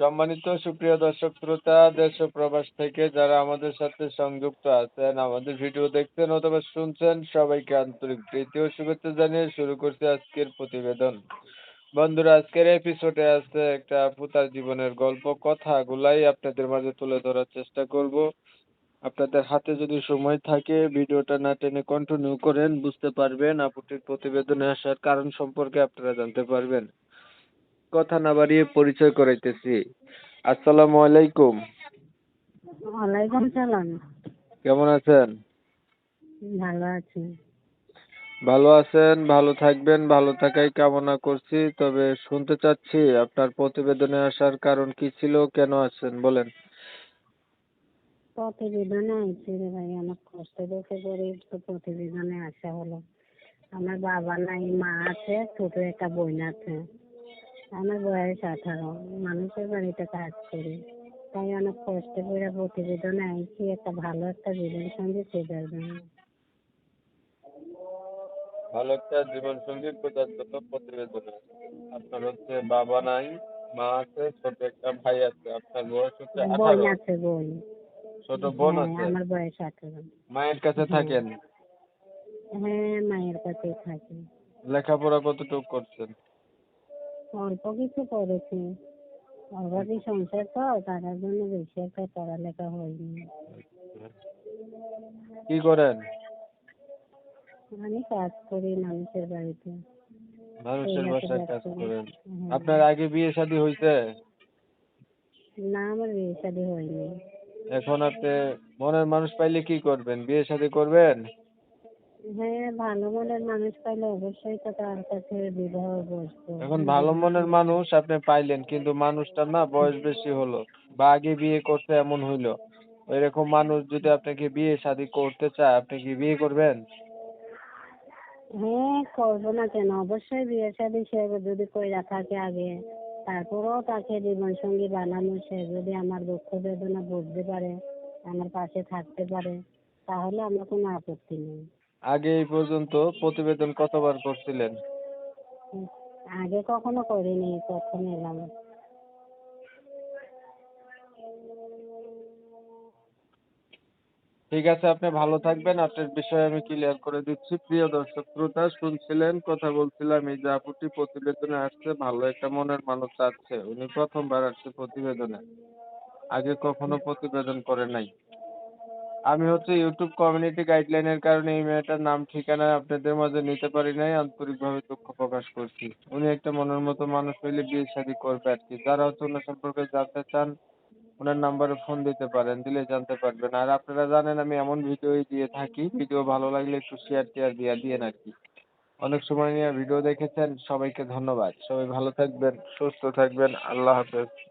সম্মানিত সুপ্রিয় দর্শক শ্রোতা, দেশ ও প্রবাস থেকে যারা আমাদের সাথে সংযুক্ত আছেন, আমাদের ভিডিও দেখছেন অথবা শুনছেন, সবাইকে আন্তরিক প্রীতি ও শুভেচ্ছা জানিয়ে শুরু করছি আজকের প্রতিবেদন। বন্ধুরা, আজকের এপিসোডে আছে একটা পুতার জীবনের গল্প। কথাগুলাই আপনাদের মাঝে তুলে ধরার চেষ্টা করব। আপনাদের হাতে যদি সময় থাকে, ভিডিওটা না টেনে কন্টিনিউ করেন, বুঝতে পারবেন আপুটির প্রতিবেদনে আসার কারণ সম্পর্কে আপনারা জানতে পারবেন। কথা না বাড়িয়ে পরিচয় করাইতেছি। আসসালামু আলাইকুম। ওয়ালাইকুম সালাম। কেমন আছেন? ভালো আছি। ভালো আছেন ভালো থাকবেন ভালো থাকাই কামনা করছি তবে শুনতে চাচ্ছি আপনার প্রতিবেদনে আসার কারণ কি ছিল কেন আসছেন বলেন। প্রতিবেদনে আইছি রে ভাই আমার কষ্ট দেখে পরে তো প্রতিবেদনে আসা হলো। আমার বাবা নাই মা আছে ছোট একটা বোন আছে। আমার বয়স আঠারো। মানুষের বাড়িতে কাজ করি। তাই অনেক কষ্ট করে প্রতিবেদনে আইছি একটা ভালো একটা জীবন সঙ্গী খোঁজার জন্য। ভালো একটা জীবন সঙ্গী খোঁজার জন্য প্রতিবেদনে। আপনার হচ্ছে বাবা নাই মা আছে ছোট একটা ভাই আছে। আপনার বয়স হচ্ছে বোন আঠারো। আছে বোন। ছোট বোন হ্যাঁ, আছে? আমার বয়স আঠারো। মায়ের কাছে থাকেন? হ্যাঁ মায়ের কাছেই থাকি। লেখাপড়া কতটুকু করছেন? অল্প কিছু পড়েছি অভাবী সংসার তো তার জন্য বেশি একটা পড়ালেখা হয়নি। কি করেন? আমি কাজ করি মানুষের বাড়িতে। মানুষের বাসায় কাজ করেন। হ্যাঁ। আপনার আগে বিয়ে শাদী হয়েছে না আমার বিয়ে শাদী হয়নি। এখন আপনি মনের মানুষ পাইলে কি করবেন? বিয়ে শাদী করবেন? হ্যাঁ ভালো মনের মানুষ পাইলে অবশ্যই তো তার কাছে বিবাহ বসবো। এখন ভালো মনের মানুষ আপনি পাইলেন কিন্তু মানুষটার না বয়স বেশি হলো বা আগে বিয়ে করতে এমন হইল। এরকম মানুষ যদি আপনাকে বিয়ে শাদী করতে চায় আপনি কি বিয়ে করবেন? হ্যাঁ করব না কেন? অবশ্যই বিয়ে শাদী সে যদি কইরা থাকে আগে তারপরেও তাকে জীবন সঙ্গী বানানো সে যদি আমার দুঃখ বেদনা বুঝতে পারে আমার পাশে থাকতে পারে তাহলে আমার কোনো আপত্তি নেই। আগে এই পর্যন্ত প্রতিবেদন কতবার করছিলেন? আগে কখনো করিনি প্রথম এলাম। ঠিক আছে আপনি ভালো থাকবেন। আপনার বিষয়ে আমি ক্লিয়ার করে দিচ্ছি। প্রিয় দর্শক শ্রোতা শুনছিলেন কথা বলছিলাম এই যে আপুটি প্রতিবেদনে আসছে ভালো একটা মনের মানুষ আছে। উনি প্রথমবার আসছে প্রতিবেদনে। আগে কখনো প্রতিবেদন করে নাই। আমি হচ্ছে ইউটিউব কমিউনিটি গাইডলাইনের কারণে এই মেয়েটার নাম ঠিকানা আপনাদের মাঝে নিতে পারি নাই, আন্তরিকভাবে দুঃখ প্রকাশ করছি। উনি একটা মনের মতো মানুষ হইলে বিয়ে শাদী করবে আর কি। যারা হচ্ছে ওনার সম্পর্কে জানতে চান, ওনার নাম্বারে ফোন দিতে পারেন, দিলে জানতে পারবেন। আর আপনারা জানেন আমি এমন ভিডিওই দিয়ে থাকি ভিডিও ভালো লাগলে একটু শেয়ার টেয়ার দিয়ে দিয়েন আর কি। অনেক সময় নিয়ে ভিডিও দেখেছেন, সবাইকে ধন্যবাদ। সবাই ভালো থাকবেন, সুস্থ থাকবেন, আল্লাহ হাফেজ।